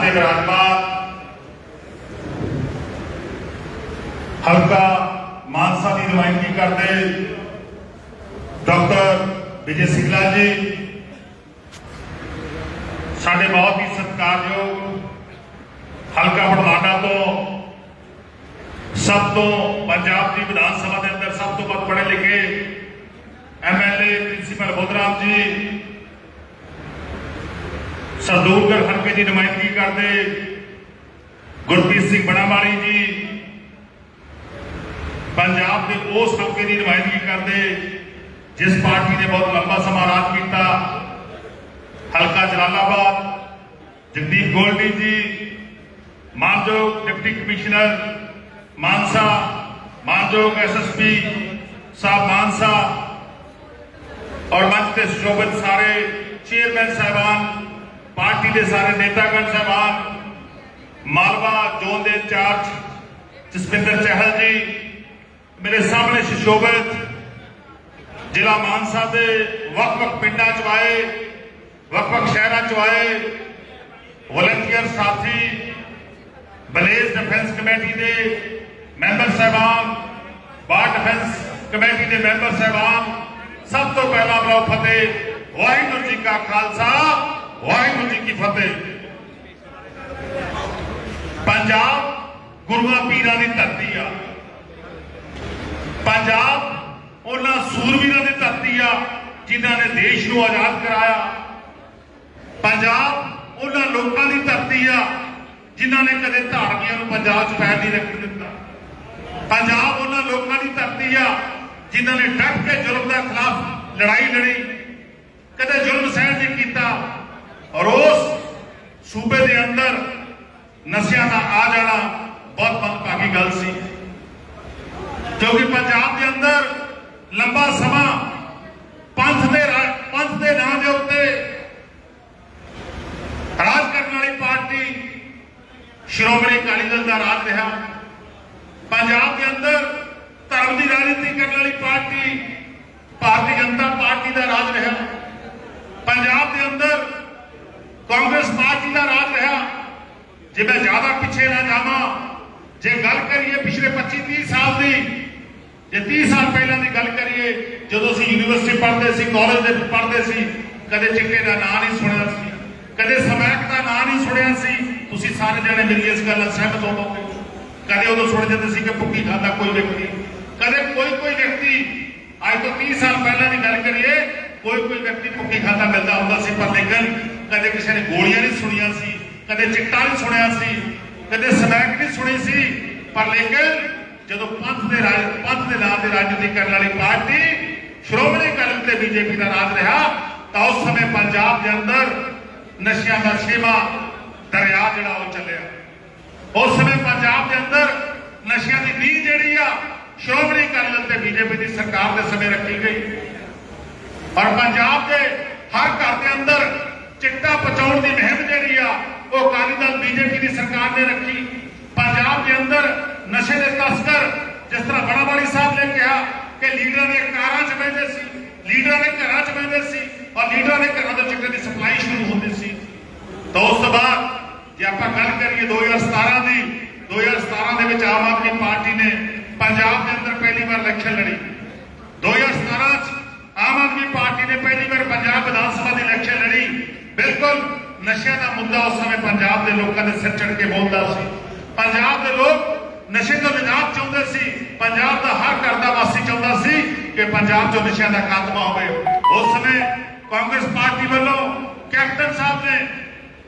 ਦੇ ਵਿਰਾਜਮਾਨ ਹਲਕਾ ਮਾਨਸਾ ਦੀ ਨੁਮਾਇੰਦਗੀ ਕਰਦੇ ਡਾਕਟਰ ਵਿਜੇ ਸਿੰਘਲਾ ਜੀ ਸਾਡੇ ਬਹੁਤ ਹੀ ਸਤਿਕਾਰਯੋਗ ਹਲਕਾ ਬੜਵਾਡਾ ਤੋਂ ਸਭ ਤੋਂ ਪੰਜਾਬ ਦੀ ਵਿਧਾਨ ਸਭਾ ਦੇ ਅੰਦਰ ਸਭ ਤੋਂ ਵੱਧ ਪੜ੍ਹੇ ਲਿਖੇ ਐਮਐਲਏ ਪ੍ਰਿੰਸੀਪਲ ਬੋਧਰਾਮ ਜੀ ਸਰਦੂਲਗੜ੍ਹ ਹਲਕੇ ਦੀ ਨੁਮਾਇੰਦਗੀ ਕਰਦੇ ਗੁਰਪ੍ਰੀਤ ਸਿੰਘ ਬਣਾਵਾਲੀ ਜੀ ਪੰਜਾਬ ਦੇ ਉਸ ਹਲਕੇ ਦੀ ਨੁਮਾਇੰਦਗੀ ਕਰਦੇ ਜਿਸ ਪਾਰਟੀ ਨੇ ਬਹੁਤ ਲੰਬਾ ਸਮਾਂ ਰਾਜ ਕੀਤਾ ਹਲਕਾ ਜਲਾਲਾਬਾਦ ਜਗਦੀਪ ਗੋਲਡੀ ਜੀ ਮਾਨਯੋਗ ਡਿਪਟੀ ਕਮਿਸ਼ਨਰ ਮਾਨਸਾ ਮਾਨਯੋਗ ਐਸਐਸਪੀ ਸਾਹਿਬ ਮਾਨਸਾ ਔਰ ਮੰਚ ਤੇ ਸ਼ੋਭਤ ਸਾਰੇ ਚੇਅਰਮੈਨ ਸਾਹਿਬਾਨ ਪਾਰਟੀ ਦੇ ਸਾਰੇ ਨੇਤਾਗਣ ਸਾਹਿਬਾਨ, ਮਾਲਵਾ ਜ਼ੋਨ ਦੇ ਇੰਚਾਰਜ ਜਸਪਿੰਦਰ ਚਹਿਲ ਜੀ, ਮੇਰੇ ਸਾਹਮਣੇ ਸ਼ੋਭਤ ਜ਼ਿਲ੍ਹਾ ਮਾਨਸਾ ਦੇ ਵੱਖ-ਵੱਖ ਪਿੰਡਾਂ ਚ ਆਏ, ਵੱਖ-ਵੱਖ ਸ਼ਹਿਰਾਂ ਚ ਆਏ, ਵਲੰਟੀਅਰ ਸਾਥੀ, ਬਲੇਜ਼ ਡਿਫੈਂਸ ਕਮੇਟੀ ਦੇ ਮੈਂਬਰ ਸਾਹਿਬਾਨ, ਬਾਰ ਡਿਫੈਂਸ ਕਮੇਟੀ ਦੇ ਮੈਂਬਰ ਸਾਹਿਬਾਨ, ਸਭ ਤੋਂ ਪਹਿਲਾਂ ਬਲਾਉ ਫਤਿਹ, ਵਾਹਿਗੁਰੂ ਜੀ ਕਾ ਖਾਲਸਾ। ਵਾਹਿਗੁਰੂ ਜੀ ਕੀ ਫਤਿਹ। ਪੰਜਾਬ ਗੁਰੂਆਂ ਪੀਰਾਂ ਦੀ ਧਰਤੀ ਆ। ਪੰਜਾਬ ਉਹਨਾਂ ਸੂਰਵੀਰਾਂ ਦੀ ਧਰਤੀ ਆ, ਜਿਨ੍ਹਾਂ ਨੇ ਦੇਸ਼ ਨੂੰ ਆਜ਼ਾਦ ਕਰਾਇਆ। ਪੰਜਾਬ ਉਹਨਾਂ ਲੋਕਾਂ ਦੀ ਧਰਤੀ ਆ, ਜਿਨ੍ਹਾਂ ਨੇ ਕਦੇ ਧਾਰਮੀਆਂ ਨੂੰ ਪੰਜਾਬ 'ਚ ਪੈਰ ਨਹੀਂ ਰੱਖਣ ਦਿੱਤਾ। ਪੰਜਾਬ ਉਹਨਾਂ ਲੋਕਾਂ ਦੀ ਧਰਤੀ ਆ, ਜਿਨ੍ਹਾਂ ਨੇ ਡਟ ਕੇ ਜ਼ੁਲਮ ਦੇ ਖਿਲਾਫ ਲੜਾਈ ਲੜੀ। ਕਦੇ ਜ਼ੁਲਮ ਸਹਿਣ ਨਹੀਂ ਕੀਤਾ اور اس صوبے دے اندر نسیاں آ جانا بہت پاکی گل سی۔ کیونکہ پنجاب دے اندر لمبا سماں ਜੇ 30 ਸਾਲ ਪਹਿਲਾਂ ਦੀ ਗੱਲ ਕਰੀਏ, ਜਦੋਂ ਅਸੀਂ ਯੂਨੀਵਰਸਿਟੀ ਪੜ੍ਹਦੇ ਸੀ ਕਾਲਜ ਦੇ ਪੜ੍ਹਦੇ ਸੀ, ਕਦੇ ਚਿੱਟੇ ਦਾ ਨਾਂ ਨਹੀਂ ਸੁਣਿਆ ਸੀ, ਕਦੇ ਸਮੈਕ ਦਾ ਨਾਂ ਨਹੀਂ ਸੁਣਿਆ ਸੀ, ਤੁਸੀਂ ਸਾਰੇ ਜਣੇ ਮੇਰੀ ਇਸ ਗੱਲ ਨਾਲ ਸਹਿਮਤ ਹੋਵੋਗੇ ਕਦੇ ਉਦੋਂ ਸੁਣ ਜਾਂਦੇ ਸੀ ਕਿ ਭੁੱਕੀ ਖਾਂਦਾ ਕੋਈ ਵਿਅਕਤੀ। ਕਦੇ ਕੋਈ ਕੋਈ ਵਿਅਕਤੀ, ਅੱਜ ਤੋਂ 30 ਸਾਲ ਪਹਿਲਾਂ ਦੀ ਗੱਲ ਕਰੀਏ, ਕੋਈ ਕੋਈ ਵਿਅਕਤੀ ਭੁੱਕੀ ਖਾਂਦਾ ਮਿਲਦਾ ਹੁੰਦਾ ਸੀ, ਪਰ ਲੇਕਿਨ ਕਦੇ ਕਿਸੇ ਨੇ ਗੋਲੀਆਂ ਨਹੀਂ ਸੁਣੀਆਂ ਸੀ, ਕਦੇ ਚਿੱਟਾ ਨਹੀਂ ਸੁਣਿਆ ਸੀ, ਕਦੇ ਸਮੈਕ ਨਹੀਂ ਸੁਣੀ ਸੀ, ਪਰ ਲੇਕਿਨ ਜਦੋਂ ਪੰਥ ਦੇ ਰਾਜ ਪੰਥ ਦੇ ਨਾਂ ਤੇ ਰਾਜਨੀਤੀ ਕਰਨ ਵਾਲੀ ਪਾਰਟੀ ਸ਼੍ਰੋਮਣੀ ਅਕਾਲੀ ਦਲ ਤੇ ਬੀਜੇਪੀ ਦਾ ਰਾਜ ਰਿਹਾ, ਤਾਂ ਉਸ ਸਮੇਂ ਪੰਜਾਬ ਦੇ ਅੰਦਰ ਨਸ਼ਿਆਂ ਦਾ ਛੇਵਾਂ ਦਰਿਆ ਜਿਹੜਾ ਉਹ ਚੱਲਿਆ। ਉਸ ਸਮੇਂ ਪੰਜਾਬ ਦੇ ਅੰਦਰ ਨਸ਼ਿਆਂ ਦੀ ਨੀਂਹ ਜਿਹੜੀ ਆ, ਸ਼੍ਰੋਮਣੀ ਅਕਾਲੀ ਦਲ ਤੇ ਬੀਜੇਪੀ ਦੀ ਸਰਕਾਰ ਦੇ ਸਮੇਂ ਰੱਖੀ ਗਈ। ਔਰ ਪੰਜਾਬ ਦੇ ਹਰ ਘਰ ਦੇ ਅੰਦਰ ਚਿੱਟਾ ਪਚਾਉਣ ਦੀ ਮੁਹਿੰਮ ਜਿਹੜੀ ਆ, ਉਹ ਅਕਾਲੀ ਦਲ ਬੀਜੇਪੀ ਦੀ ਸਰਕਾਰ ਨੇ ਰੱਖੀ। ਪੰਜਾਬ ਦੇ ਅੰਦਰ ਨਸ਼ੇ ਦੇ ਤਸਕਰ ਜਿਸ ਤਰ੍ਹਾਂ ਬੜਾਵਾਲੀ ਸਾਹਿਬ ਨੇ ਕਿਹਾ ਕਿ ਲੀਡਰਾਂ ਦੇ ਕਾਰਾਂ 'ਚ ਬੈਠੇ ਸੀ, ਲੀਡਰਾਂ ਦੇ ਘਰਾਂ 'ਚ ਬੈਠੇ ਸੀ ਔਰ ਲੀਡਰਾਂ ਦੇ ਘਰਾਂ ਤੋਂ ਚਿੱਟੇ ਦੀ ਸਪਲਾਈ ਸ਼ੁਰੂ ਹੁੰਦੀ ਸੀ। ਤਾਂ ਉਸ ਤੋਂ ਬਾਅਦ ਜੇ ਆਪਾਂ ਗੱਲ ਕਰੀਏ 2017 ਦੀ 2017 ਦੇ ਵਿੱਚ ਆਮ ਆਦਮੀ ਪਾਰਟੀ ਨੇ ਪੰਜਾਬ ਦੇ ਅੰਦਰ ਪਹਿਲੀ ਵਾਰ ਇਲੈਕਸ਼ਨ ਲੜੀ। 2017 ਚ ਆਮ ਆਦਮੀ ਪਾਰਟੀ ਨੇ ਪਹਿਲੀ ਵਾਰ ਪੰਜਾਬ ਵਿਧਾਨ ਸਭਾ ਦੀ ਇਲੈਕਸ਼ਨ ਲੜੀ। ਬਿਲਕੁਲ ਨਸ਼ਿਆਂ ਦਾ ਮੁੱਦਾ ਉਸ ਸਮੇਂ ਪੰਜਾਬ ਦੇ ਲੋਕਾਂ ਦੇ ਸਿਰ ਚੜ ਕੇ ਬੋਲਦਾ ਸੀ ਪੰਜਾਬ ਦੇ ਲੋਕ ਨਸ਼ੇ ਤੋਂ ਨਿਜਾਤ ਚਾਹੁੰਦੇ ਸੀ ਪੰਜਾਬ ਦਾ ਹਰ ਘਰ ਦਾ ਵਾਸੀ ਚਾਹੁੰਦਾ ਸੀ ਕਿ ਪੰਜਾਬ 'ਚੋਂ ਨਸ਼ਿਆਂ ਦਾ ਖਾਤਮਾ ਹੋਵੇ। ਉਸ ਸਮੇਂ ਕਾਂਗਰਸ ਪਾਰਟੀ ਵੱਲੋਂ ਕੈਪਟਨ ਸਾਹਿਬ ਨੇ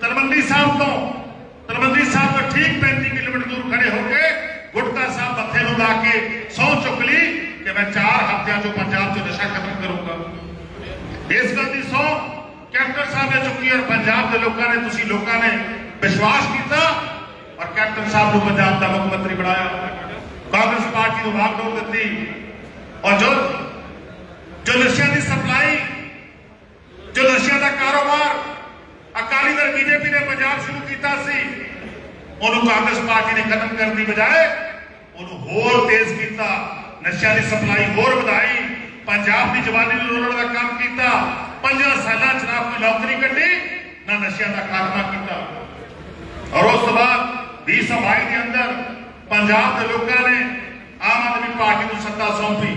ਤਲਵੰਡੀ ਸਾਹਿਬ ਤੋਂ, ਤਲਵੰਡੀ ਸਾਹਿਬ ਤੋਂ ਠੀਕ 35 ਕਿਲੋਮੀਟਰ ਦੂਰ ਖੜੇ ਹੋ ਕੇ ਗੁਟਕਾ ਸਾਹਿਬ ਮੱਥੇ ਨੂੰ ਲਾ ਕੇ ਸਹੁੰ ਚੁੱਕ ਲਈ ਕਿ ਮੈਂ 4 ਹਫ਼ਤਿਆਂ 'ਚੋਂ ਪੰਜਾਬ 'ਚੋਂ ਨਸ਼ਾ ਖਤਮ ਕਰੂੰਗਾ। ਇਸ ਗੱਲ ਦੀ ਸਹੁੰ ਕੈਪਟਨ ਸਾਹਿਬ ਨੇ ਚੁੱਕੀ ਔਰ ਪੰਜਾਬ ਦੇ ਲੋਕਾਂ ਨੇ, ਤੁਸੀਂ ਲੋਕਾਂ ਨੇ ਵਿਸ਼ਵਾਸ ਕੀਤਾ ਔਰ ਕੈਪਟਨ ਸਾਹਿਬ ਨੂੰ ਪੰਜਾਬ ਦਾ ਮੁੱਖ ਮੰਤਰੀ ਬਣਾਇਆ। ਕਾਂਗਰਸ ਪਾਰਟੀ ਨੂੰ ਵਾਗਡੋਰ ਦਿੱਤੀ। ਔਰ ਜੋ ਜੋ ਨਸ਼ਿਆਂ ਦੀ ਸਪਲਾਈ, ਜੋ ਨਸ਼ਿਆਂ ਦਾ ਕਾਰੋਬਾਰ ਅਕਾਲੀ ਦਲ ਬੀਜੇਪੀ ਨੇ ਪੰਜਾਬ ਸ਼ੁਰੂ ਕੀਤਾ ਸੀ, ਉਹਨੂੰ ਕਾਂਗਰਸ ਪਾਰਟੀ ਨੇ ਖਤਮ ਕਰਨ ਦੀ ਬਜਾਏ ਉਹਨੂੰ ਹੋਰ ਤੇਜ਼ ਕੀਤਾ, ਨਸ਼ਿਆਂ ਦੀ ਸਪਲਾਈ ਹੋਰ ਵਧਾਈ, ਪੰਜਾਬ ਦੀ ਜਵਾਨੀ ਨੂੰ ਰੋਲਣ ਦਾ ਕੰਮ ਕੀਤਾ, ਪੰਜਾਂ ਸਾਲਾਂ ਚ ਨਾ ਕੋਈ ਨੌਕਰੀ ਕੱਢੀ, ਨਾ ਨਸ਼ਿਆਂ ਦਾ ਖਾਤਮਾ ਕੀਤਾ। ਔਰ ਉਸ ਤੋਂ ਬਾਅਦ 2022 ਦੇ ਅੰਦਰ ਪੰਜਾਬ ਦੇ ਲੋਕਾਂ ਨੇ ਆਮ ਆਦਮੀ ਪਾਰਟੀ ਨੂੰ ਸੱਤਾ ਸੌਂਪੀ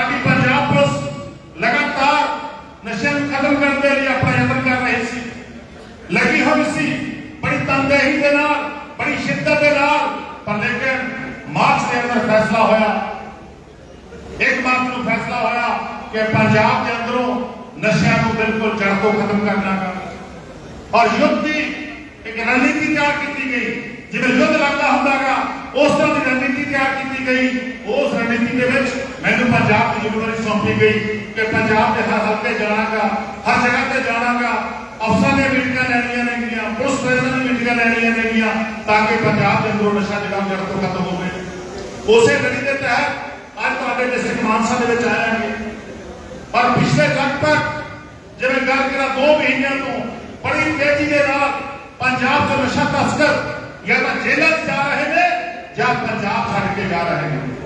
ਸਾਡੀ ਪੰਜਾਬ ਪੁਲਿਸ ਲਗਾਤਾਰ ਨਸ਼ਿਆਂ ਨੂੰ ਖਤਮ ਕਰਨ ਦੇ ਲਈ ਆਪਣਾ ਯਤਨ ਕਰ ਰਹੀ ਸੀ ਲੱਗੀ ਹੋਈ ਸੀ ਬੜੀ ਤਨਦੇਹੀ ਦੇ ਨਾਲ ਬੜੀ ਸ਼ਿੱਦਤ ਦੇ ਨਾਲ ਪਰ ਲੇਕਿਨ ਮਾਰਚ ਦੇ ਅੰਦਰ ਫੈਸਲਾ ਹੋਇਆ ਇੱਕ ਮਾਰਚ ਨੂੰ ਫੈਸਲਾ ਹੋਇਆ ਕਿ ਪੰਜਾਬ ਦੇ ਅੰਦਰੋਂ ਨਸ਼ਿਆਂ ਨੂੰ ਬਿਲਕੁਲ ਜੜ ਤੋਂ ਖਤਮ ਕਰਨਾ ਹੈ ਔਰ ਯੁੱਧ ਦੀ ਇੱਕ ਰਣਨੀਤੀ ਤਿਆਰ ਕੀਤੀ ਗਈ ਜਿਵੇਂ ਯੁੱਧ ਲੱਗਦਾ ਹੁੰਦਾਗਾ ਉਸ ਤਰ੍ਹਾਂ ਦੀ ਰਣਨੀਤੀ ਤਿਆਰ ਕੀਤੀ ਗਈ ਉਸ ਰਣਨੀਤੀ ਦੇ ਵਿੱਚ میں نے پنجاب کی ذمہ سونپی گئی کہ پنجاب کے ہر حلقے جانا کا ہر جگہ پہ جانا کا افسر نے میٹنگ لینیا نے گیا پولیس پریزن نے میٹنگ لینیا نے گیا تاکہ پنجاب کے اندر نشہ جگہ جڑ تو ختم ہو گئے اسی گڑی کے تو اج جیسے کہ مانسا دے چاہے ہیں ہے اور پچھلے لگ تک جب میں گل کرا دو مہینے تو بڑی تیزی کے نال پنجاب کا نشہ تسکر یا جیلوں جا رہے ہیں یا پنجاب چھڑ کے جا رہے ہیں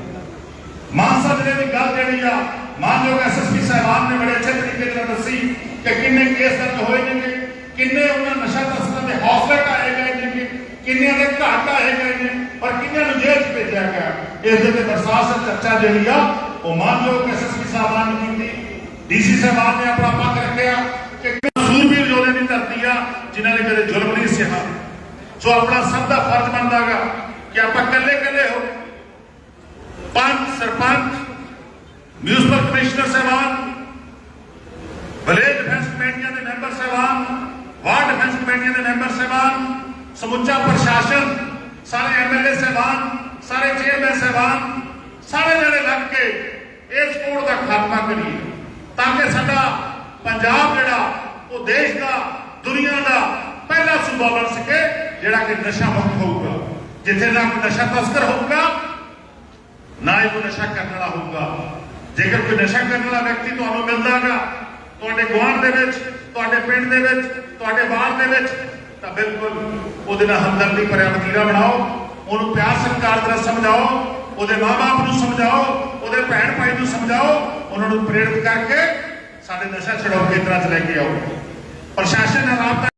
ਮਾਨਸਾ ਜ਼ਿਲ੍ਹੇ ਦੀ ਗੱਲ ਜਿਹੜੀ ਆ, ਮਾਨਯੋਗ ਐਸਐਸਪੀ ਸਾਹਿਬਾਨ ਨੇ ਬੜੇ ਅੱਛੇ ਤਰੀਕੇ ਨਾਲ ਦੱਸੀ ਕਿ ਕਿੰਨੇ ਕੇਸ ਦਰਜ ਹੋਏ ਨੇ ਕਿੰਨੇ ਉਹਨਾਂ ਨਸ਼ਾ ਤਸਕਰਾਂ ਦੇ ਹੌਸਲੇ ਢਾਏ ਗਏ ਨੇ ਕਿੰਨਿਆਂ ਦੇ ਘਰ ਢਾਏ ਗਏ ਨੇ ਔਰ ਕਿੰਨਿਆਂ ਨੂੰ ਜੇਲ੍ਹ ਭੇਜਿਆ ਗਿਆ। ਇਸ ਦੇ ਤੇ ਪ੍ਰਸ਼ਾਸਨ ਚਰਚਾ ਜਿਹੜੀ ਆ, ਉਹ ਮਾਨਯੋਗ ਐਸਐਸਪੀ ਸਾਹਿਬਾਨ ਨੇ ਕੀਤੀ। ਡੀਸੀ ਸਾਹਿਬਾਨ ਨੇ ਆਪਣਾ ਪੱਖ ਰੱਖਿਆ ਕਿ ਸੂਰਬੀਰ ਯੋਧੇ ਦੀ ਧਰਤੀ ਆ, ਜਿਨ੍ਹਾਂ ਨੇ ਕਦੇ ਜ਼ੁਲਮ ਨਹੀਂ ਸਹਿਆ ਸੋ ਆਪਣਾ ਸਭ ਦਾ ਫਰਜ਼ ਬਣਦਾਗਾ ਕਿ ਆਪਾਂ ਇਕੱਲੇ ਇਕੱਲੇ ਹੋ پانچ سرپنچ میونسپل کمشنر صاحبان ولیج ڈیفینس کمیٹیاں دے ممبر صاحبان وارڈ ڈیفینس کمیٹیاں دے ممبر صاحبان سمچا پرشاسن، سارے ایم ایل اے صاحبان، سارے چیئرمین صاحبان، سارے جڑے لگ کے ایس کوڑ دا خاتمہ کریے تاکہ سڈا پنجاب جڑا وہ دیش دا، دنیا دا پہلا صوبہ بن سکے، جڑا کہ نشہ مکھ ہوگا۔ جتھے نہ کوئی نشہ تذکر ہوگا ਨਾ ਹੀ ਕੋਈ ਨਸ਼ਾ ਕਰਨ ਵਾਲਾ ਹੋਊਗਾ। ਜੇਕਰ ਕੋਈ ਨਸ਼ਾ ਕਰਨ ਵਾਲਾ ਵਿਅਕਤੀ ਤੁਹਾਨੂੰ ਮਿਲਦਾਗਾ, ਤੁਹਾਡੇ ਗੁਆਂਢ ਦੇ ਵਿੱਚ, ਤੁਹਾਡੇ ਪਿੰਡ ਦੇ ਵਿੱਚ, ਤੁਹਾਡੇ ਬਾਹਰ ਦੇ ਵਿੱਚ, ਤਾਂ ਬਿਲਕੁਲ ਉਹਦੇ ਨਾਲ ਹਮਦਰਦੀ ਭਰਿਆ ਵਤੀਰਾ ਬਣਾਓ, ਉਹਨੂੰ ਪਿਆਰ ਸਤਿਕਾਰ ਦੇ ਸਮਝਾਓ, ਉਹਦੇ ਮਾਪੇ ਨੂੰ ਸਮਝਾਓ, ਉਹਦੇ ਭੈਣ ਭਾਈ ਨੂੰ ਸਮਝਾਓ, ਉਹਨਾਂ ਨੂੰ ਪ੍ਰੇਰਿਤ ਕਰਕੇ ਸਾਡੇ ਨਸ਼ਾ ਛਡਾਓ ਕੇਂਦਰਾਂ 'ਚ ਲੈ ਕੇ ਆਓ। ਪ੍ਰਸ਼ਾਸਨ ਨਾਲ ਰਾਬਤਾ